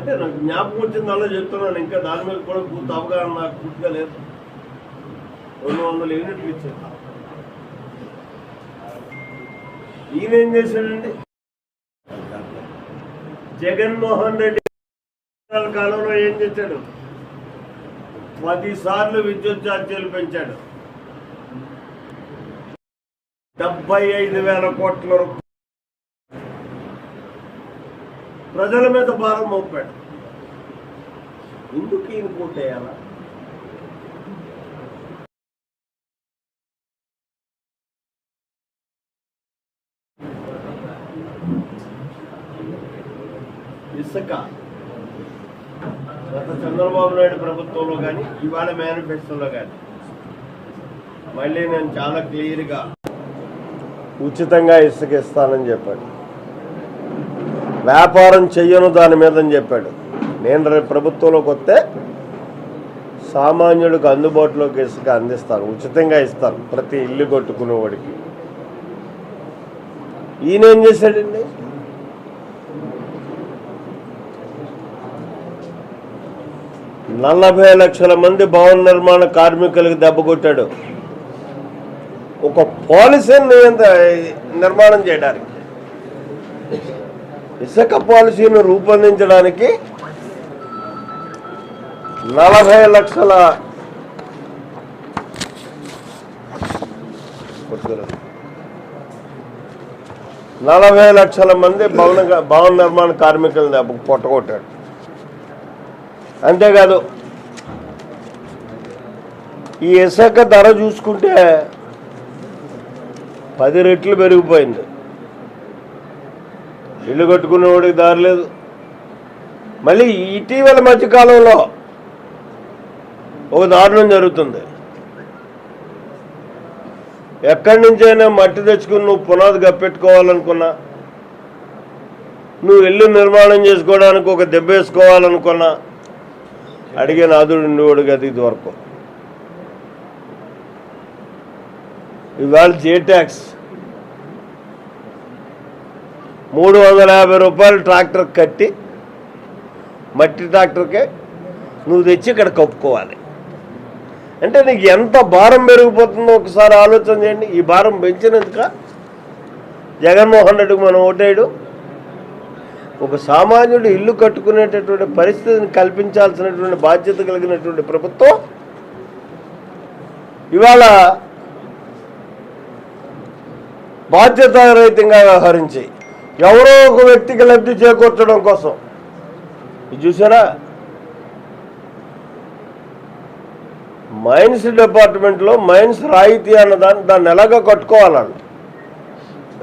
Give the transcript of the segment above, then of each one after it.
అంటే నాకు జ్ఞాపకం వచ్చింది దానిలో చెప్తున్నాను. ఇంకా దాని మీద కూడా పూర్తి అవగాహన నాకు పూర్తిగా లేదు. రెండు వందల యూనిట్లు ఇచ్చాను ఈయన ఏం చేశాడండి జగన్మోహన్ రెడ్డి కాలంలో ఏం చేశాడు? పదిసార్లు విద్యుత్ ఛార్జీలు పెంచాడు. డెబ్బై ఐదు వేల కోట్ల రూపాయలు ప్రజల మీద భారం మోపాడు. ఎందుకు ఈయన కోటేయాలా ఇసుక. గత చంద్రబాబు నాయుడు ప్రభుత్వంలో కానీ ఇవాళ మేనిఫెస్టోలో కానీ మళ్ళీ నేను చాలా క్లియర్గా ఉచితంగా ఇసుక ఇస్తానని చెప్పాడు. వ్యాపారం చెయ్యను దాని మీద అని చెప్పాడు. నేను రేపు ప్రభుత్వంలోకి వస్తే సామాన్యుడికి అందుబాటులోకి ఇసుక అందిస్తాను ఉచితంగా ఇస్తాను ప్రతి ఇల్లు కొట్టుకునేవాడికి. ఈయన ఏం చేశాడండి? నలభై లక్షల మంది భవన నిర్మాణ కార్మికులకు దెబ్బ కొట్టాడు. ఒక పాలసీని నిర్మాణం చేయడానికి. ఇసుక పాలసీని రూపొందించడానికి నలభై లక్షల నలభై లక్షల మంది భవన భవన నిర్మాణ కార్మికులను దెబ్బ పొట్టగొట్టాడు. అంతేకాదు ఈ ఇసుక ధర చూసుకుంటే పది రెట్లు పెరిగిపోయింది. ఇల్లు కట్టుకునేవాడికి దారి లేదు. మళ్ళీ ఇటీవల మధ్యకాలంలో ఒక దారుణం జరుగుతుంది. ఎక్కడి నుంచైనా మట్టి తెచ్చుకుని నువ్వు పునాది కప్పెట్టుకోవాలనుకున్నా నువ్వు ఇల్లు నిర్మాణం చేసుకోవడానికి ఒక దెబ్బ వేసుకోవాలనుకున్నా అడిగే నాదుడు ఉండేవాడు కదా ఇది వరకు ఇవాళ జే ట్యాక్స్ మూడు వందల యాభై రూపాయలు ట్రాక్టర్ కట్టి మట్టి ట్రాక్టర్కే నువ్వు తెచ్చి ఇక్కడ కప్పుకోవాలి. అంటే నీకు ఎంత భారం పెరిగిపోతుందో ఒకసారి ఆలోచన చేయండి. ఈ భారం పెంచినందుక జగన్మోహన్ రెడ్డికి మనం ఓటేయడు ఒక సామాన్యుడు ఇల్లు కట్టుకునేటటువంటి పరిస్థితిని కల్పించాల్సినటువంటి బాధ్యత కలిగినటువంటి ప్రభుత్వం ఇవాళ బాధ్యతారహితంగా వ్యవహరించి ఎవరో ఒక వ్యక్తికి లబ్ధి చేకూర్చడం కోసం. ఇది చూసారా? మైన్స్ డిపార్ట్మెంట్లో మైన్స్ రాయితీ అన్న దాన్ని దాన్ని ఎలాగ కట్టుకోవాలండి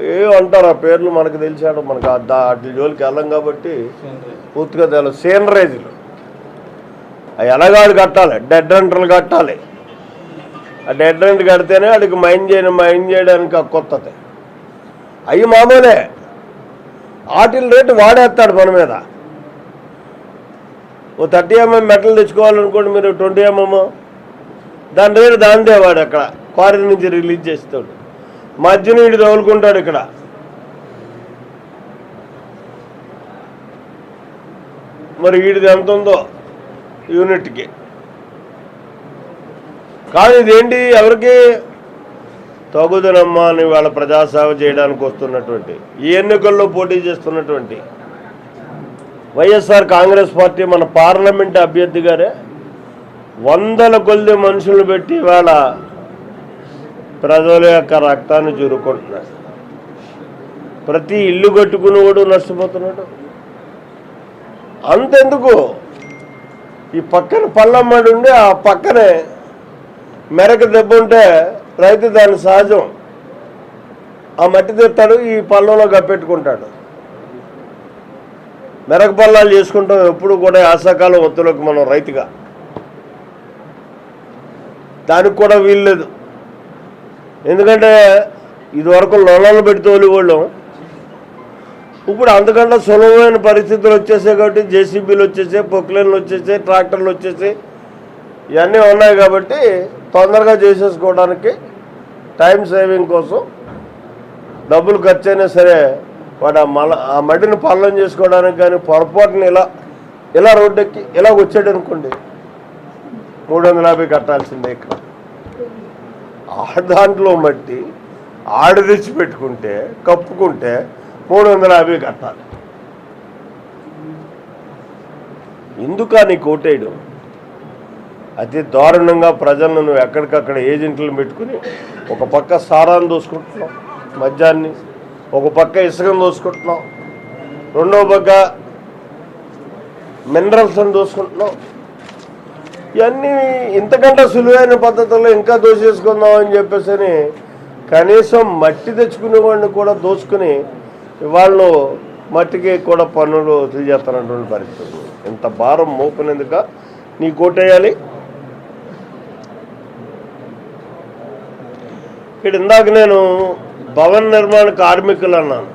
ఏ అంటారు ఆ పేర్లు మనకు తెలిసాడు మనకు ఆ వాటి జోలికి వెళ్ళం కాబట్టి పూర్తిగా తెలియదు సీనరేజీలు. అవి ఎలాగాడు కట్టాలి? డెడ్ ఎంటర్లు కట్టాలి. ఆ డెడ్ రెంట్ కడితేనే వాడికి మైండ్ చేయడం మైండ్ చేయడానికి ఆ కొత్తది. అవి మామూలే. వాటిల రేటు వాడేస్తాడు మన మీద. ఓ థర్టీ ఎంఎం మెటల్ తెచ్చుకోవాలనుకోండి మీరు ట్వంటీ ఎంఎం. దాని రేటు దాందే వాడు అక్కడ క్వారీ నుంచి రిలీజ్ చేస్తాడు మధ్యన వీడు తగులుకుంటాడు ఇక్కడ. మరి వీడిది ఎంత ఉందో యూనిట్కి. కానీ ఇదేంటి ఎవరికి తగుదనమ్మా అని వాళ్ళ ప్రజాసేవ చేయడానికి వస్తున్నటువంటి ఈ ఎన్నికల్లో పోటీ చేస్తున్నటువంటి వైఎస్ఆర్ కాంగ్రెస్ పార్టీ మన పార్లమెంట్ అభ్యర్థి గారే వందల కొద్ది మనుషులు పెట్టి వాళ్ళ ప్రజల యొక్క రక్తాన్ని చూరుకుంటున్నారు ప్రతి ఇల్లు కట్టుకుని నష్టపోతున్నాడు. అంతెందుకు? ఈ పక్కన పల్లమ్మడి ఉండి ఆ పక్కనే మెరక దెబ్బ ఉంటే రైతు దాని సహజం. ఆ మట్టి తెస్తాడు ఈ పళ్ళంలో కప్పెట్టుకుంటాడు మెరక పల్లాలు చేసుకుంటాం ఎప్పుడు కూడా ఆశాకాలం ఒత్తులోకి మనం రైతుగా. దానికి కూడా వీల్లేదు ఎందుకంటే ఇదివరకు లొలలు పెట్టి తోలివాళ్ళం ఇప్పుడు అంతకంటే సులభమైన పరిస్థితులు వచ్చేసాయి కాబట్టి జేసీబీలు వచ్చేసాయి పొక్లైన్లు వచ్చేసాయి ట్రాక్టర్లు వచ్చేసాయి. ఇవన్నీ ఉన్నాయి కాబట్టి తొందరగా చేసేసుకోవడానికి టైం సేవింగ్ కోసం డబ్బులు ఖర్చు అయినా సరే వాడు ఆ మల ఆ మట్టిని పల్లం చేసుకోవడానికి కానీ పొరపాటున ఇలా ఇలా రోడ్డెక్కి ఇలా వచ్చాడు అనుకోండి మూడు వందల యాభై కట్టాల్సిందే ఇక్కడ. ఆ దాంట్లో మట్టి ఆడ తెచ్చి పెట్టుకుంటే కప్పుకుంటే మూడు వందల యాభై కట్టాలి. ఎందుకా నీకు కోటేయడం? అతి దారుణంగా ప్రజలను నువ్వు ఎక్కడికక్కడ ఏజెంట్లను పెట్టుకుని ఒక పక్క సారాన్ని దోసుకుంటున్నావు మద్యాన్ని ఒక పక్క ఇసుకను దోసుకుంటున్నావు రెండవ పక్క మినరల్స్ని దోసుకుంటున్నావు. ఇవన్నీ ఇంతకంటే సులువైన పద్ధతుల్లో ఇంకా దోసేసుకుందాం అని చెప్పేసి అని కనీసం మట్టి తెచ్చుకునే వాడిని కూడా దోచుకుని వాళ్ళు మట్టికి కూడా పనులు తీసేస్తున్నటువంటి పరిస్థితి. ఇంత భారం మోపినందుక నీ కోటేయాలి. ఇక్కడ ఇందాక నేను భవన నిర్మాణ కార్మికులు అన్నాను.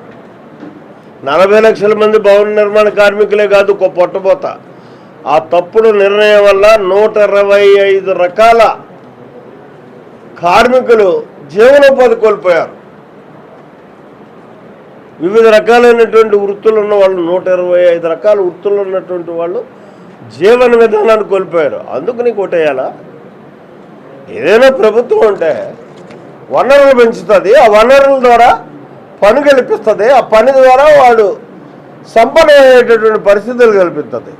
నలభై లక్షల మంది భవన నిర్మాణ కార్మికులే కాదు ఒక పొట్టబోత ఆ తప్పుడు నిర్ణయం వల్ల నూట ఇరవై ఐదు రకాల కార్మికులు జీవనోపాధి కోల్పోయారు. వివిధ రకాలైనటువంటి వృత్తులు ఉన్న వాళ్ళు నూట ఇరవై ఐదు రకాల వృత్తులు ఉన్నటువంటి వాళ్ళు జీవన విధానాన్ని కోల్పోయారు. అందుకు నీకు ఒకటేయాలా ఏదైనా ప్రభుత్వం ఉంటే వనరులు పెంచుతుంది. ఆ వనరుల ద్వారా పని కల్పిస్తుంది. ఆ పని ద్వారా వాడు సంపద అయ్యేటటువంటి పరిస్థితులు కల్పిస్తుంది.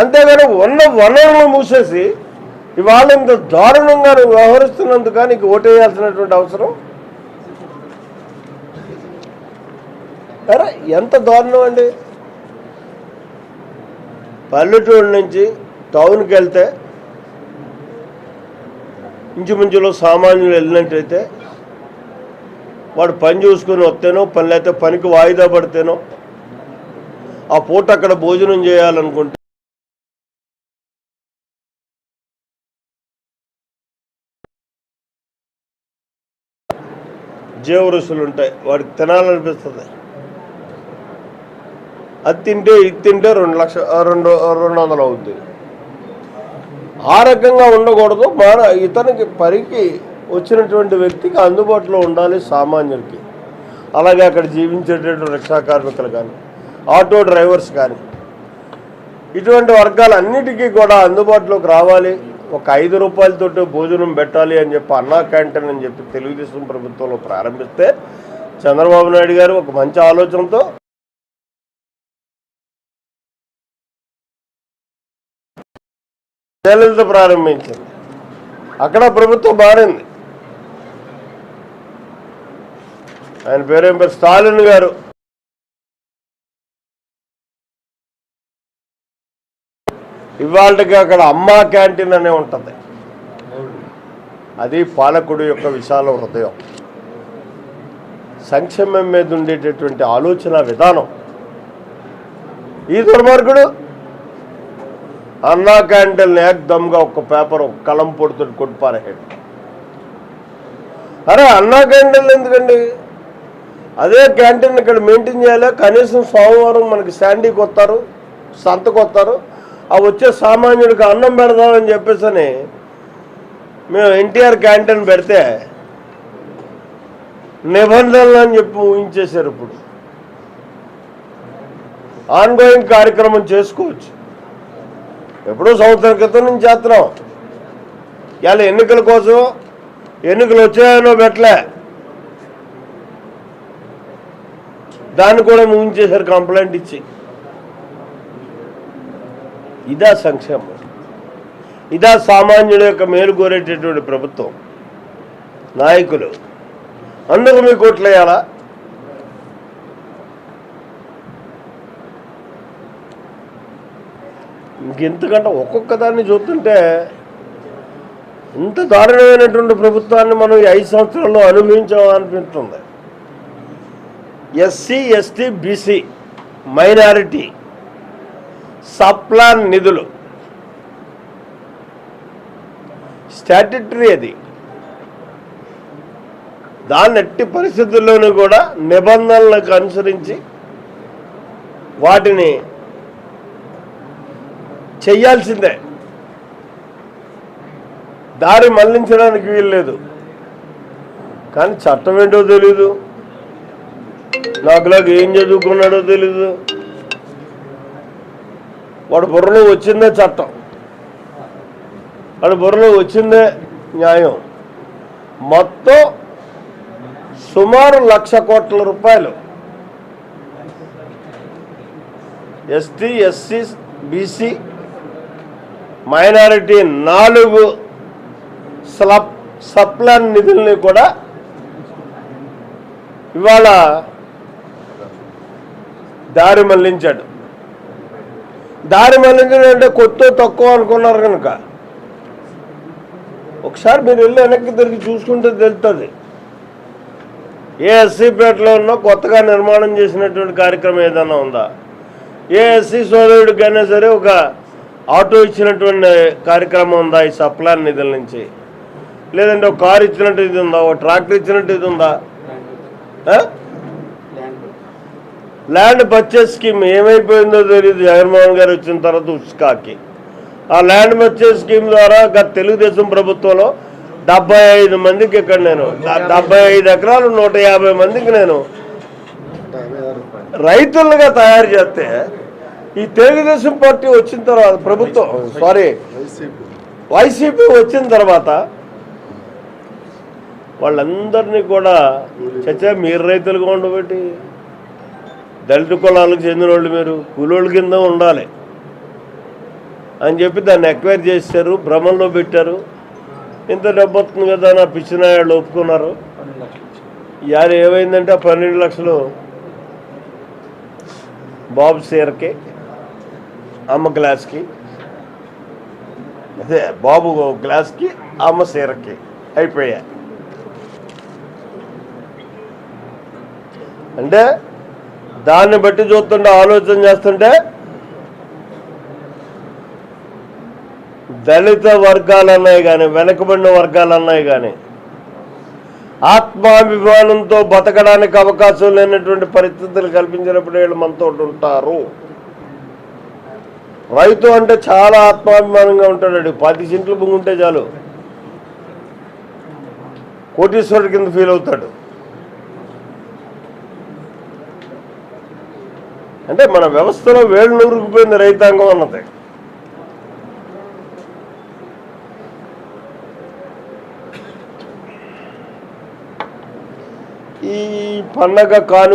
అంతేగాని ఉన్న వనరులను మూసేసి ఇవాళ ఇంత దారుణంగా నువ్వు వ్యవహరిస్తున్నందుక నీకు ఓటేయాల్సినటువంటి అవసరం? అరే ఎంత దారుణం అండి. పల్లెటూరు నుంచి టౌన్కి వెళ్తే ఇంచుమించులో సామాన్యులు వెళ్ళినట్టయితే వాడు పని చూసుకొని వస్తేనో పని లేకపోతే పనికి వాయిదా పడితేనో ఆ పూట అక్కడ భోజనం చేయాలనుకుంటే జీవరుసులు ఉంటాయి. వాడికి తినాలనిపిస్తుంది. అది తింటే ఇది తింటే రెండు లక్ష రెండు రెండు వందలు అవుతుంది ఆ రకంగా ఉండకూడదు. మన ఇతనికి పరికి వచ్చినటువంటి వ్యక్తికి అందుబాటులో ఉండాలి సామాన్యుడికి. అలాగే అక్కడ జీవించేటటువంటి రిక్షా కార్మికులు కానీ ఆటో డ్రైవర్స్ కానీ ఇటువంటి వర్గాలన్నిటికీ కూడా అందుబాటులోకి రావాలి. ఒక ఐదు రూపాయలతోటి భోజనం పెట్టాలి అని చెప్పి అన్నా క్యాంటీన్ అని చెప్పి తెలుగుదేశం ప్రభుత్వంలో ప్రారంభిస్తే చంద్రబాబు నాయుడు గారు ఒక మంచి ఆలోచనతో జయలలిత ప్రారంభించింది. అక్కడ ప్రభుత్వం మారింది. ఆయన పేరేం పేరు? స్టాలిన్ గారు. ఇవాళకి అక్కడ అమ్మా క్యాంటీన్ అనే ఉంటుంది. అది పాలకుడు యొక్క విశాల హృదయం. సంక్షేమం మీద ఉండేటటువంటి ఆలోచన విధానం. ఈ దుర్మార్గుడు అన్నా క్యాంటీన్ ఏకదమ్గా ఒక పేపర్ ఒక కలం పొడుతుంది కొట్టుపారేసాడు అరే అన్నా క్యాంటీన్లు ఎందుకండి? అదే క్యాంటీన్ ఇక్కడ మెయింటైన్ చేయాలి? కనీసం సోమవారం మనకి శాండీకి వస్తారు సంతకు వస్తారు. ఆ వచ్చే సామాన్యుడికి అన్నం పెడదామని చెప్పేసి అని మేము ఎన్టీఆర్ క్యాంటీన్ పెడితే నిబంధనలు అని చెప్పి ఊహించేశారు ఇప్పుడు. ఆన్గోయింగ్ కార్యక్రమం చేసుకోవచ్చు. ఎప్పుడో సంవత్సరం క్రితం నుంచి చేస్తున్నాం. ఇవాళ ఎన్నికల కోసం ఎన్నికలు వచ్చాయనో పెట్టలే. దాన్ని కూడా ముగించేశారు కంప్లైంట్ ఇచ్చి. ఇదా సంక్షేమం. ఇదా సామాన్యుల యొక్క మేలు కోరేటటువంటి ప్రభుత్వం. నాయకులు. అందుకు మీకు ఓట్లేయాలా ఇంకెంతకంటే ఒక్కొక్క దాన్ని చూస్తుంటే ఇంత దారుణమైనటువంటి ప్రభుత్వాన్ని మనం ఈ ఐదు సంవత్సరాల్లో అనుభవించామనిపిస్తుంది. SC ST BC minority subplan నిధులు. స్టాట్యుటరీ అది. దాన్ని ఎట్టి పరిస్థితుల్లోనూ కూడా నిబంధనలకు అనుసరించి వాటిని చెయ్యాల్సిందే దారి మళ్ళించడానికి వీల్లేదు. కానీ చట్టం ఏంటో తెలీదు. నాకులాగా ఏం చదువుకున్నాడో తెలీదు. వాడు బుర్రలో వచ్చిందే చట్టం. వాడి బుర్రలో వచ్చిందే న్యాయం. మొత్తం సుమారు లక్ష కోట్ల రూపాయలు. ఎస్టీ ఎస్సీ బీసీ మైనారిటీ నాలుగు స్లప్ సప్లాన్ నిధుల్ని కూడా ఇవాళ దారి మళ్ళించాడు. దారి మళ్ళించడం అంటే కొత్త తక్కువ అనుకున్నారు కనుక. ఒకసారి మీరు వెళ్ళి వెనక్కి తిరిగి చూసుకుంటే తెలుస్తుంది ఏ ఎస్సీపేటలో ఉన్నా కొత్తగా నిర్మాణం చేసినటువంటి కార్యక్రమం ఏదైనా ఉందా? ఏ ఎస్సీ సోదరుడికైనా సరే ఒక ఆటో ఇచ్చినటువంటి కార్యక్రమం ఉందా ఈ సప్లాన్ నిధుల నుంచి? లేదంటే ఒక కారు ఇచ్చినట్టు ఇది ఉందా? ఒక ట్రాక్టర్ ఇచ్చినట్టు ఇది ఉందా? ల్యాండ్ పర్చేస్ స్కీమ్ ఏమైపోయిందో తెలియదు. జగన్మోహన్ గారు వచ్చిన తర్వాత ఉస్కాకి. ఆ ల్యాండ్ పర్చేస్ స్కీమ్ ద్వారా గత తెలుగుదేశం ప్రభుత్వంలో డెబ్బై ఐదు మందికి ఇక్కడ నేను డెబ్బై ఐదు ఎకరాలు నూట యాభై మందికి నేను రైతులుగా తయారు చేస్తే ఈ తెలుగుదేశం పార్టీ వచ్చిన తర్వాత ప్రభుత్వం సారీ వైసీపీ. వచ్చిన తర్వాత వాళ్ళందరినీ కూడా చచ్చా మీరు రైతులుగా ఉండబట్టి. దళిత కులాలకు చెందిన వాళ్ళు మీరు కూలోళ్ళ కింద ఉండాలి అని చెప్పి దాన్ని ఎక్వైర్ చేశారు భ్రమంలో పెట్టారు. ఇంత డబ్బు వస్తుంది కదా నా పిచ్చినాయాళ్ళు ఒప్పుకున్నారు. ఇవాళ ఏమైందంటే ఆ పన్నెండు లక్షలు బాబు సీరకి అమ్మ గ్లాస్కి అదే బాబు గ్లాస్కి అమ్మ సీరకి అయిపోయా అంటే దాన్ని బట్టి చూస్తుంటే ఆలోచన చేస్తుంటే దళిత వర్గాలు అన్నాయి కానీ వెనకబడిన వర్గాలు అన్నాయి కానీ ఆత్మాభిమానంతో బతకడానికి అవకాశం లేనటువంటి పరిస్థితులు కల్పించినప్పుడు వీళ్ళు మనతో ఉంటారు. రైతు అంటే చాలా ఆత్మాభిమానంగా ఉంటాడు పది చింట్లు భూమి చాలు. కోటీశ్వరుడి కింద ఫీల్ అవుతాడు. అంటే మన వ్యవస్థలో వేళ్ళు నూరుకుపోయింది రైతాంగం అన్నది. ఈ పండగ కాను